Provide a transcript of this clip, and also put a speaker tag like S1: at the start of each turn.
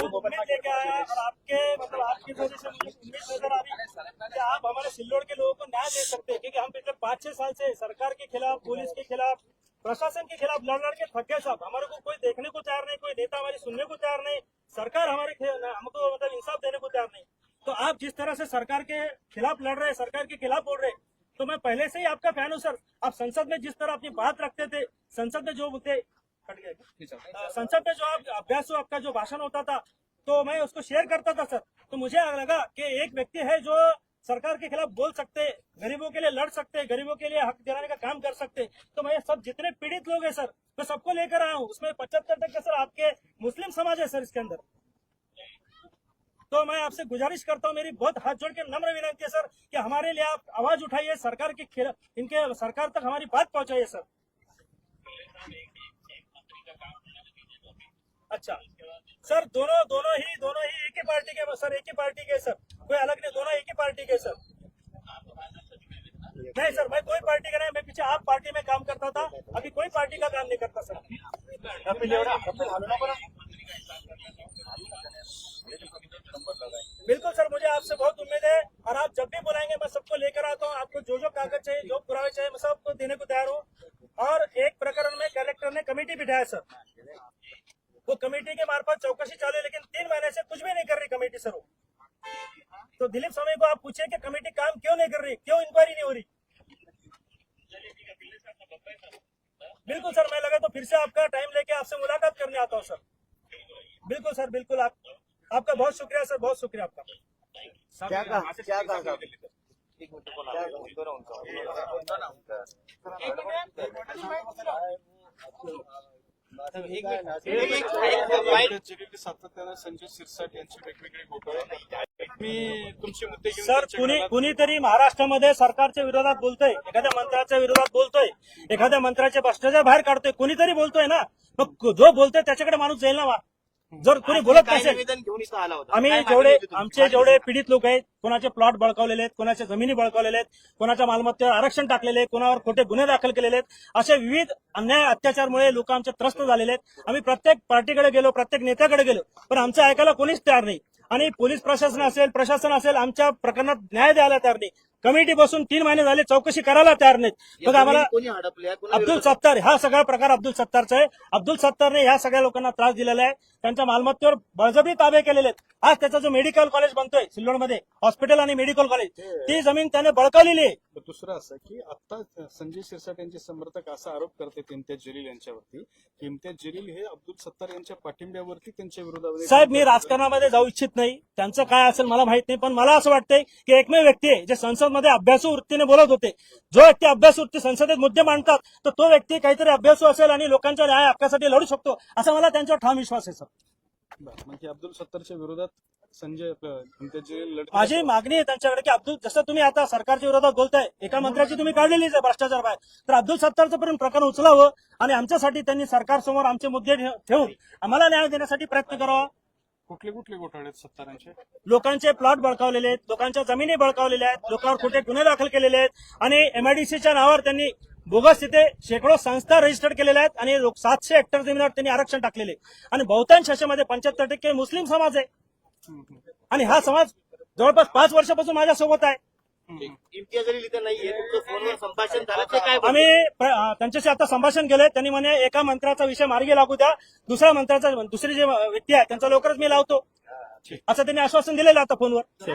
S1: उम्मीद लेके आया और आपके मतलब आपकी वजह से मुझे उम्मीद नज़र आ रही कि आप हमारे सिल्लोड के लोगों को न्याय दे सकते हैं? क्योंकि हम पिछले पाँच छह साल से सरकार के खिलाफ, पुलिस के खिलाफ, प्रशासन के खिलाफ लड़ लड़ के थक गए हमारे को कोई देखने को तैयार नहीं, कोई नेता हमारी सुनने को तैयार नहीं, सरकार हमारे हमको मतलब इंसाफ देने को तैयार नहीं। तो आप जिस तरह से सरकार के खिलाफ लड़ रहे सरकार के खिलाफ बोल रहे तो मैं पहले से ही आपका फ़ैन हूँ, सर। आप संसद में जिस तरह अपनी बात रखते थे, संसद में जो बोलते कट गया संसद में जो आप अभ्यास आपका जो भाषण होता था तो मैं उसको शेयर करता था सर तो मुझे लगा कि एक व्यक्ति है जो सरकार के खिलाफ बोल सकते गरीबों के लिए लड़ सकते गरीबों के लिए हक दिलाने का काम कर सकते। तो मैं सब जितने पीड़ित लोग हैं सर मैं सबको लेकर आया हूँ। उसमें पचहत्तर टक्के सर आपके मुस्लिम समाज है सर इसके अंदर। तो मैं आपसे गुजारिश करता हूँ मेरी बहुत हाथ जोड़ के नम्र विनंती है सर कि हमारे लिए आप आवाज़ उठाइए सरकार के खिलाफ इनके सरकार तक हमारी बात पहुंचाइए सर अच्छा। सर, दोनों दोनों ही दोनों ही एक ही पार्टी के सर, एक ही पार्टी के सर। कोई अलग नहीं, दोनों एक ही पार्टी के सर। नहीं, सर, मैं कोई पार्टी का नहीं, मैं पीछे आप पार्टी में काम करता था, अभी कोई पार्टी का काम नहीं करता, सर। बिल्कुल, सर, मुझे आपसे बहुत उम्मीद है, और आप जब भी बुलाएँगे, मैं सबको लेकर आता हूँ, आपको जो जो कागज़ चाहिए, जो पुरावे चाहिए, मैं सबको देने को तैयार हूँ। और एक प्रकरण में कलेक्टर ने कमेटी बिठाया, सर। वो कमेटी के मार्फत चौकसी चालू लेकिन तीन महीने से कुछ भी नहीं कर रही कमेटी सर वो तो दिलीप स्वामी को आप पूछिए कि कमेटी काम क्यों नहीं कर रही क्यों इंक्वायरी नहीं हो रही बिल्कुल सर मैं लगा तो फिर से आपका टाइम लेके आपसे मुलाकात करने आता हूँ सर बिल्कुल सर बिल्कुल आप आपका बहुत शुक्रिया सर बहुत शुक्रिया आपका
S2: क्या कहा क्या कहा साहब क्या कहा?
S3: जलील सातत्यानं संजय सिरसाट यांचे वेगवेगळे घोटाळे मी तुमचे मुद्दे घेऊन
S1: सर कुणी. कुणीतरी महाराष्ट्रामध्ये सरकारच्या विरोधात बोलतोय एखाद्या मंत्र्याच्या विरोधात बोलतोय एखाद्या मंत्र्याचे भ्रष्टाचार बाहेर काढतोय कुणीतरी बोलतोय ना मग जो बोलतोय त्याच्याकडे माणूस जाईल ना. जर कुणी बोलत नसेल
S2: निवेदन घेऊन इथं आला होता?
S1: आम्ही जेवढे? आमचे जेवढे पीडित लोक आहेत कोणाचे प्लॉट बळकावलेले आहेत कोणाच्या जमिनी बळकावलेले आहेत कोणाच्या मालमत्तेवर आरक्षण टाकलेले आहे कोणावर खोटे गुन्हे दाखल केलेले आहेत असे विविध अन्याय अत्याचारमुळे लोक आमचे त्रस्त झालेले आहेत. आम्ही प्रत्येक पार्टीकडे गेलो प्रत्येक नेत्याकडे गेलो पण आमचं ऐकायला कोणीच तयार नाही. आणि पोलीस प्रशासन असेल प्रशासन असेल आमच्या प्रकरणात न्याय द्यायला तयार नाही. कमिटी बसून तीन महिने झाले चौकशी करायला तयार नाहीत. मग आम्हाला
S2: कोणी
S1: अब्दुल
S2: विरोधात?
S1: सत्तार हा सगळा प्रकार अब्दुल सत्तारचा आहे. अब्दुल सत्तारने ह्या सगळ्या लोकांना त्रास दिलेला आहे. त्यांच्या मालमत्तेवर बळजबरी ताबे केलेले आहेत. आज त्याचा जो मेडिकल कॉलेज बनतोय सिल्लोडमध्ये हॉस्पिटल आणि मेडिकल कॉलेज ती जमीन त्याने बळकावलेली आहे.
S3: दुसरं असं की आता संजय सिरसाट यांचे समर्थक असा आरोप करतात इम्तियाज जलील यांच्यावरती. की इम्तियाज जलील हे अब्दुल सत्तार यांच्या पाठिंब्यावरती त्यांच्या विरोधामध्ये
S1: साहेब मी राजकारणामध्ये जाऊ इच्छित नाही. त्यांचं काय असेल मला माहीत नाही पण मला असं वाटतंय की एकमेव व्यक्ती आहे जे संसदमध्ये अभ्यासू वृत्तीने बोलत होते. जो व्यक्ती अभ्यासू वृत्ती संसदेत मुद्दे मांडतात तर तो व्यक्ती काहीतरी अभ्यासू असेल आणि लोकांच्या न्याय हक्कासाठी लढू शकतो असा मला त्यांच्यावर ठाम विश्वास आहे सर.
S3: म्हणजे अब्दुल सत्तारच्या विरोधात संजय
S1: माझी मागणी आहे त्यांच्याकडे की अब्दुल जसं तुम्ही आता सरकारच्या विरोधात बोलताय एका मंत्र्याची तुम्ही काढलेलीच आहे भ्रष्टाचार बाहेर. तर अब्दुल सत्तारचं पण प्रकरण उचलावं आणि आमच्यासाठी त्यांनी सरकारसमोर आमचे मुद्दे ठेवून आम्हाला न्याय देण्यासाठी प्रयत्न करावा.
S3: कुठले कुठले घोटाळे आहेत सत्तारांचे?
S1: लोकांचे प्लॉट बळकावलेले आहेत लोकांच्या जमिनी बळकावलेल्या आहेत लोकांवर खोटे गुन्हे दाखल केलेले आहेत आणि एमआयडीसीच्या नावावर त्यांनी बोगस तिथे शेकडो संस्था रजिस्टर्ड केलेल्या आहेत आणि सातशे हेक्टर जमिनीवर त्यांनी आरक्षण टाकलेले. आणि बहुतांश अशामध्ये पंच्याहत्तर टक्के मुस्लिम समाज आहे. आणि हा समाज जवळपास पाच वर्षापासून माझ्या सोबत आहे.
S2: इम्तियाज जलील इथं नाहीये तुमचं फोनवर संभाषण झालं ते काय?
S1: आम्ही प्र- त्यांच्याशी आता संभाषण केलंय. त्यांनी म्हणे एका मंत्र्याचा विषय मार्गी लागू द्या. दुसऱ्या मंत्र्याचा दुसरी जे व्यक्ती आहे त्यांचा लवकरच मी लावतो. असं त्यांनी आश्वासन दिलेलं आहे आता फोनवर.